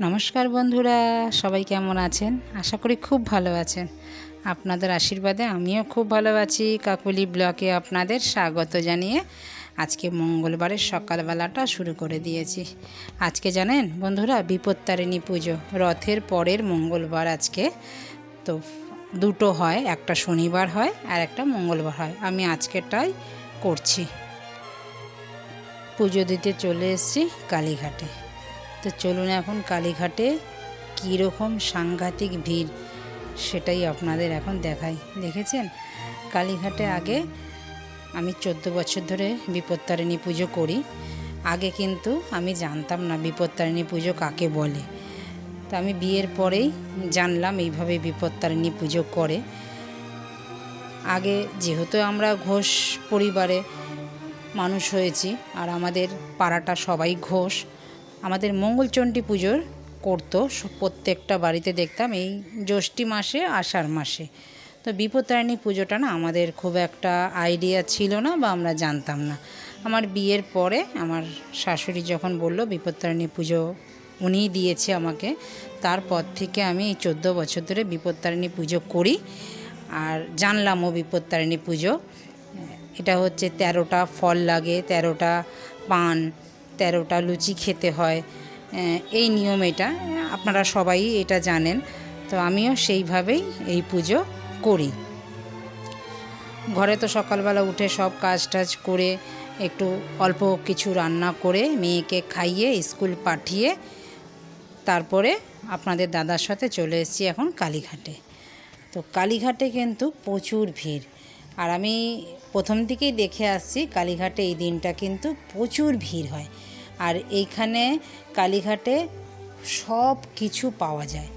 নমস্কার বন্ধুরা, সবাই কেমন আছেন? আশা করি খুব ভালো আছেন। আপনাদের আশীর্বাদে আমিও খুব ভালো আছি। কাকুলি ব্লকে আপনাদের স্বাগত জানিয়ে আজকে মঙ্গলবারের সকালবেলাটা শুরু করে দিয়েছি। আজকে জানেন বন্ধুরা, বিপত্তারিণী পুজো, রথের পরের মঙ্গলবার আজকে। তো দুটো হয়, একটা শনিবার হয় আর একটা মঙ্গলবার হয়। আমি আজকেরটাই করছি। পুজো দিতে চলে এসেছি কালীঘাটে। তো চলুন এখন কালীঘাটে কীরকম সাংঘাতিক ভিড় সেটাই আপনাদের এখন দেখাই। দেখেছেন? কালীঘাটে আগে আমি চোদ্দ বছর ধরে বিপত্তারিণী পুজো করি। আগে কিন্তু আমি জানতাম না বিপত্তারিণী পুজো কাকে বলে। তো আমি বিয়ের পরেই জানলাম এইভাবে বিপত্তারিণী পুজো করে। আগে যেহেতু আমরা ঘোষ পরিবারে মানুষ হয়েছি আর আমাদের পাড়াটা সবাই ঘোষ আমাদের মঙ্গলচণ্ডী পুজোর করতো প্রত্যেকটা বাড়িতে দেখতাম এই জ্যৈষ্ঠী মাসে, আষাঢ় মাসে। তো বিপত্তারিণী পুজোটা না আমাদের খুব একটা আইডিয়া ছিল না বা আমরা জানতাম না। আমার বিয়ের পরে আমার শাশুড়ি যখন বলল, বিপত্তারিণী পুজো উনিই দিয়েছে আমাকে। তারপর থেকে আমি এই চোদ্দ বছর ধরে বিপত্তারিণী পুজো করি আর জানলামও বিপত্তারিণী পুজো। এটা হচ্ছে তেরোটা ফল লাগে, তেরোটা পান। তেরোটা লুচি খেতে হয়। এই নিয়ম এটা। আপনারা সবাই এটা জানেন। তো আমিও সেইভাবেই এই পুজো করি। ঘরে তো সকালবেলা উঠে সব কাজ টাজ করে একটু অল্প কিছু রান্না করে মেয়েকে খাইয়ে স্কুল পাঠিয়ে তারপরে আপনাদের দাদার সাথে চলে এসেছি এখন কালীঘাটে। তো কালীঘাটে কিন্তু প্রচুর ভিড়। আর আমি প্রথম থেকেই দেখে আসছি কালীঘাটে এই দিনটা কিন্তু প্রচুর ভিড় হয়। আর এইখানে কালীঘাটে সব কিছু পাওয়া যায়।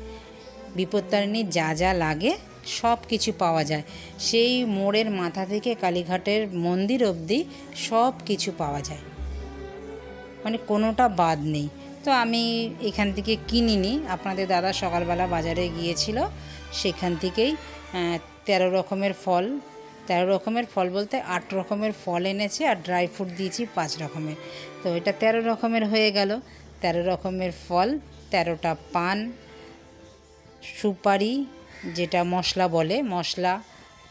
বিপত্তারিণী যা যা লাগে সব কিছু পাওয়া যায়। সেই মোড়ের মাথা থেকে কালীঘাটের মন্দির অবধি সব কিছু পাওয়া যায়। মানে কোনোটা বাদ নেই। তো আমি এখান থেকে কিনিনি। আপনাদের দাদা সকালবেলা বাজারে গিয়েছিল। সেখান থেকেই তেরো রকমের ফল তেরো রকমের ফল বলতে আট রকমের ফল এনেছে আর ড্রাই ফ্রুট দিয়েছি পাঁচ রকমের। তো এটা তেরো রকমের হয়ে গেল। তেরো রকমের ফল, তেরোটা পান, সুপারি, যেটা মশলা বলে, মশলা,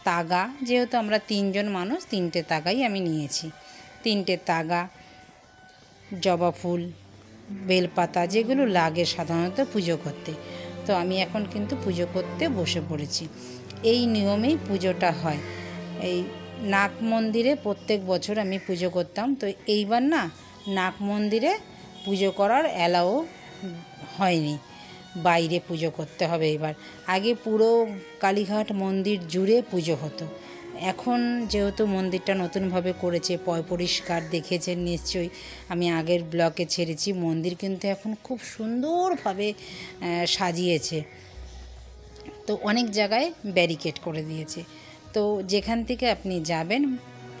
তাগা। যেহেতু আমরা তিনজন মানুষ, তিনটে তাগাই আমি নিয়েছি। তিনটে তাগা, জবা ফুল, বেলপাতা, যেগুলো লাগে সাধারণত পুজো করতে। তো আমি এখন কিন্তু পুজো করতে বসে পড়েছি। এই নিয়মেই পুজোটা হয়। এই নাগ মন্দিরে প্রত্যেক বছর আমি পুজো করতাম। তো এইবার না নাগ মন্দিরে পুজো করার অ্যালাও হয়নি। বাইরে পুজো করতে হবে এবার আগে পুরো কালীঘাট মন্দির জুড়ে পুজো হতো। এখন যেহেতু মন্দিরটা নতুনভাবে করেছে পরিষ্কার দেখেছেন নিশ্চয়ই, আমি আগের ব্লকে ছেড়েছি, মন্দির কিন্তু এখন খুব সুন্দরভাবে সাজিয়েছে। তো অনেক জায়গায় ব্যারিকেড করে দিয়েছে। তো যেখান থেকে আপনি যাবেন,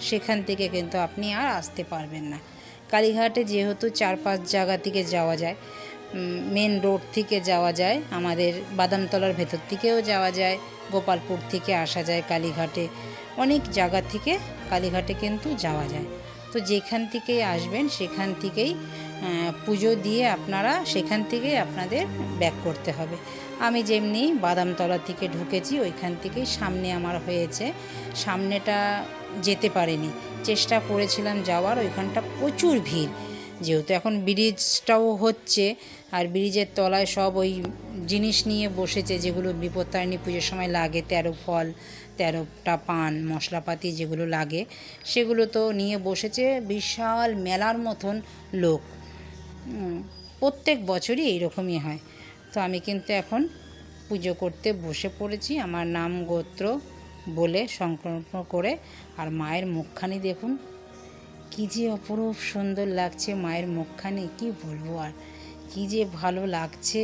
সেখান থেকে কিন্তু আপনি আর আসতে পারবেন না। কালীঘাটে যেহেতু চার পাঁচ জায়গা থেকে যাওয়া যায় মেন রোড থেকে যাওয়া যায়, আমাদের বাদামতলার ভেতর থেকেও যাওয়া যায়, গোপালপুর থেকে আসা যায় কালীঘাটে, অনেক জায়গা থেকে কালীঘাটে কিন্তু যাওয়া যায়। তো যেখান থেকেই আসবেন, সেখান থেকেই পুজো দিয়ে আপনারা, সেখান থেকেই আপনাদের ব্যাক করতে হবে। আমি যেমনি বাদামতলা থেকে ঢুকেছি, ওইখান থেকেই সামনে আমার হয়েছে। সামনেটা যেতে পারিনি। চেষ্টা করেছিলাম যাওয়ার, ওইখানটা প্রচুর ভিড়। যেহেতু এখন ব্রিজটাও হচ্ছে, আর ব্রিজের তলায় সব ওই জিনিস নিয়ে বসেছে, যেগুলো বিপত্তারিণী পুজোর সময় লাগে, তেরো ফল, তেরোটা পান, মশলাপাতি যেগুলো লাগে, সেগুলো তো নিয়ে বসেছে বিশাল মেলার মতন লোক। প্রত্যেক বছরই এইরকমই হয়। তো আমি কিন্তু এখন পুজো করতে বসে পড়েছি। আমার নাম গোত্র বলে সংক্রমণ করে আর মায়ের মুখখানি দেখুন। কি যে অপরূপ সুন্দর লাগছে মায়ের মুখখানি, কি বলব আর? কি যে ভালো লাগছে।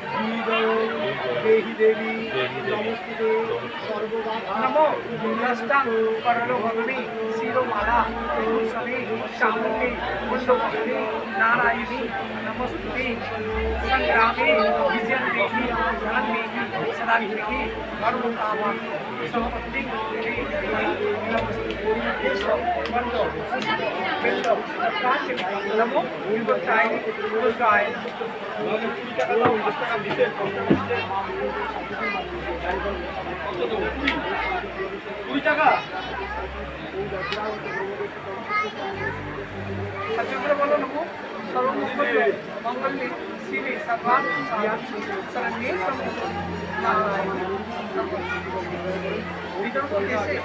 বন্ধ পুষ্প বেল্ল পুষ্পাঞ্জলি নমো সর্বায় নমস্কার শিবে একটু জোরে বলো ঠাকুর মশাই হ্যাঁ একটু জোরে বলো সর্বে গৌরী নারায়ণী এদিকে হচ্ছে তো ওদিকে বন্ধ করতে হবে। মহামায়ে চামুণ্ডে ইন্দ্রমালিনী আয়ুরারব্য হৃদয় দেহি দেবী নমস্তুতে সর্ববাধা নমো নষ্টাং করলো ভগবী শিরোমালা ভূষণে চামুণ্ডে মুন্ডমোহনে নারায়ণী নমস্তুতে সংগ্রামে বিজয় দেখি জ্ঞান দেখি সদা দেখি কুড়ি টাকা বলো নমো সর্বমঙ্গল মঙ্গলে বিদর্ভ দেশে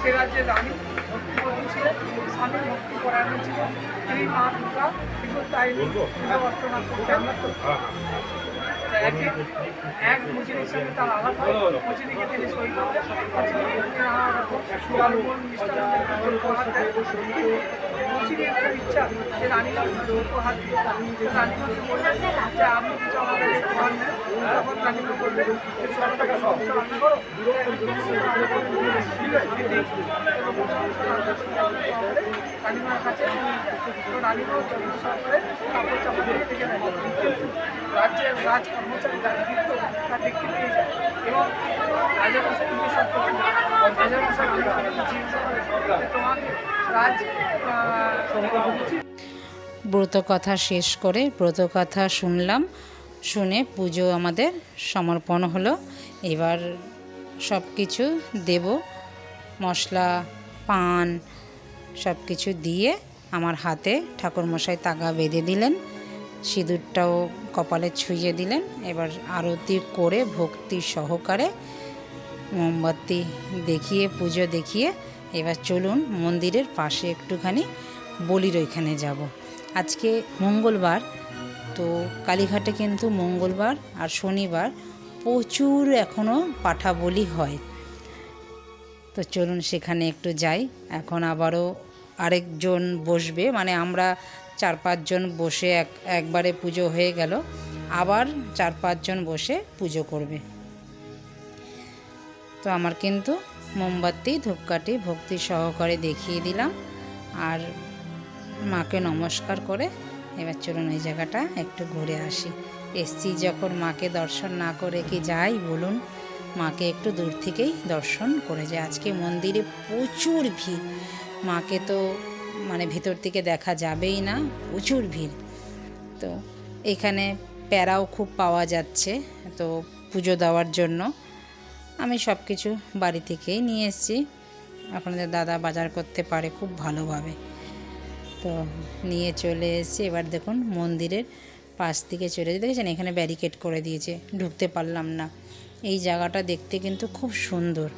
সে রাজ্যের রানী ভক্তিমতী ছিলেন স্বামী ভক্তি পরায়ণ ছিলেন তিনি মা দুর্গা বিপত্তায়নী পূজা অর্চনা করতেন একে এক মুচিনির সঙ্গে তার আলাপ হয়। মুচিনিকে তিনি সই দেন। মুচিনি একটা ইচ্ছা যে কিছু উপহার দিতে রানীমাকে বললেন যে আপনি কিছু আমাদের উপহার নেন তখন রানীমা বললেন সব টাকা সমস্যা আমি করো। রানীমার কাছে কাপড় চাপড় দিয়ে থেকে নেয় রাজ্যের রাজ কর্মচারী তার দেখতে এবং শেষ করে ব্রত কথা শুনলাম। শুনে পুজো আমাদের সমর্পণ হলো। এবার সব কিছু দেব। মশলা, পান, সব কিছু দিয়ে আমার হাতে ঠাকুরমশাই তাগা বেঁধে দিলেন। সিঁদুরটাও কপালে ছুঁয়ে দিলেন। এবার আরতি করে ভক্তি সহকারে মোমবাতি দেখিয়ে, পুজো দেখিয়ে এবার চলুন মন্দিরের পাশে একটুখানি বলির ওইখানে যাব। আজকে মঙ্গলবার, তো কালীঘাটে কিন্তু মঙ্গলবার আর শনিবার প্রচুর এখনও পাঠা বলি হয়। তো চলুন সেখানে একটু যাই। এখন আবারও আরেকজন বসবে। মানে আমরা চার পাঁচজন বসে এক, একবারে পুজো হয়ে গেল। আবার চার পাঁচজন বসে পুজো করবে। তো আমার কিন্তু মোমবাতি, ধূপকাঠি, ভক্তি সহকারে দেখিয়ে দিলাম। আর মাকে নমস্কার করে এবার চলুন ওই জায়গাটা একটু ঘুরে আসি। এসছি যখন মাকে দর্শন না করে কি যাই বলুন। মাকে একটু দূর থেকেই দর্শন করে যায়। আজকে মন্দিরে প্রচুর ভিড়। মাকে তো মানে ভেতর থেকে দেখা যাবেই না, প্রচুর ভিড়। তো এখানে প্যারাও খুব পাওয়া যাচ্ছে, তো পুজো দেওয়ার জন্য। আমি সব কিছু বাড়ি থেকেই নিয়ে এসেছি। আপনাদের দাদা বাজার করতে পারে খুব ভালোভাবে। তো নিয়ে চলে এসেছি। এবার দেখুন, মন্দিরের পাশ থেকে চলে দেখেছেন? এখানে ব্যারিকেড করে দিয়েছে। ঢুকতে পারলাম না। এই জায়গাটা দেখতে কিন্তু খুব সুন্দর।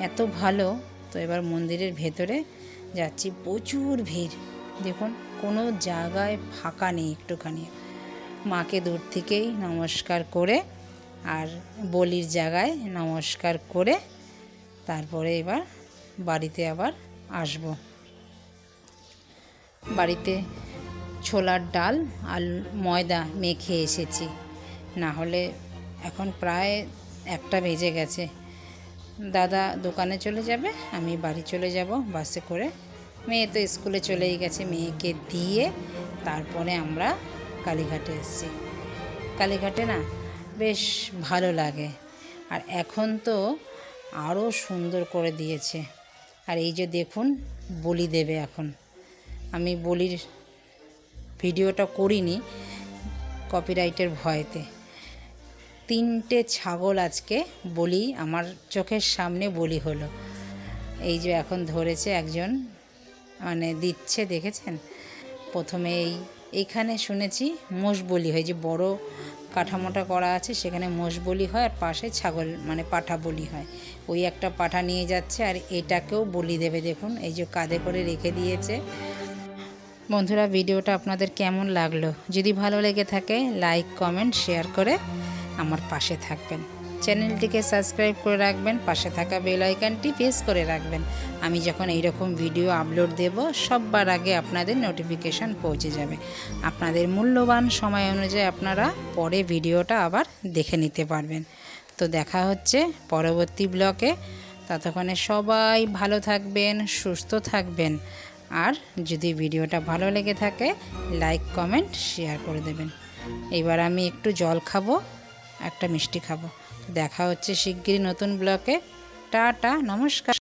এত ভালো। তো এবার মন্দিরের ভেতরে যাচ্ছি, প্রচুর ভিড়। দেখুন, কোনো জায়গায় ফাঁকা নেই একটুখানি। মাকে দূর থেকেই নমস্কার করে আর বলির জায়গায় নমস্কার করে তারপরে এবার বাড়িতে আবার আসব। বাড়িতে ছোলার ডাল আর ময়দা মেখে এসেছি। না হলে এখন প্রায় একটা বেজে গেছে। দাদা দোকানে চলে যাবে, আমি বাড়ি চলে যাব, বাসে করে মেয়ে তো স্কুলে চলেই গেছে, মেয়েকে দিয়ে তারপরে আমরা কালীঘাটে এসেছি। কালীঘাটে না বেশ ভালো লাগে। আর এখন তো আরও সুন্দর করে দিয়েছে। আর এই যে দেখুন, বলি দেবে এখন। আমি বলির ভিডিওটা করিনি কপিরাইটের ভয়েতে। তিনটে ছাগল আজকে বলি, আমার চোখের সামনে বলি হলো। এই যে এখন ধরেছে একজন মানে দিচ্ছে, দেখেছেন? প্রথমে এই, এইখানে শুনেছি মোষ বলি হয় যে বড় কাঠামোটা করা আছে, সেখানে মোষ বলি হয় আর পাশে ছাগল মানে পাঠা বলি হয়। ওই একটা পাঠা নিয়ে যাচ্ছে আর এটাকেও বলি দেবে, দেখুন, এই যে কাঁধে করে রেখে দিয়েছে। বন্ধুরা, ভিডিওটা আপনাদের কেমন লাগল? যদি ভালো লেগে থাকে, লাইক, কমেন্ট, শেয়ার করে আমার পাশে থাকবেন। চ্যানেলটিকে সাবস্ক্রাইব করে রাখবেন, পাশে থাকা বেল আইকনটি প্রেস করে রাখবেন। আমি যখন এইরকম ভিডিও আপলোড দেব, সববার আগে আপনাদের নোটিফিকেশান পৌঁছে যাবে। আপনাদের মূল্যবান সময় অনুযায়ী আপনারা পরে ভিডিওটা আবার দেখে নিতে পারবেন। তো দেখা হচ্ছে পরবর্তী ব্লকে। ততক্ষণে সবাই ভালো থাকবেন, সুস্থ থাকবেন। আর যদি ভিডিওটা ভালো লেগে থাকে, লাইক, কমেন্ট, শেয়ার করে দেবেন। এবার আমি একটু জল খাব, একটা মিষ্টি খাব। দেখা হচ্ছে শিগগিরই নতুন ব্লকে। টাটা নমস্কার।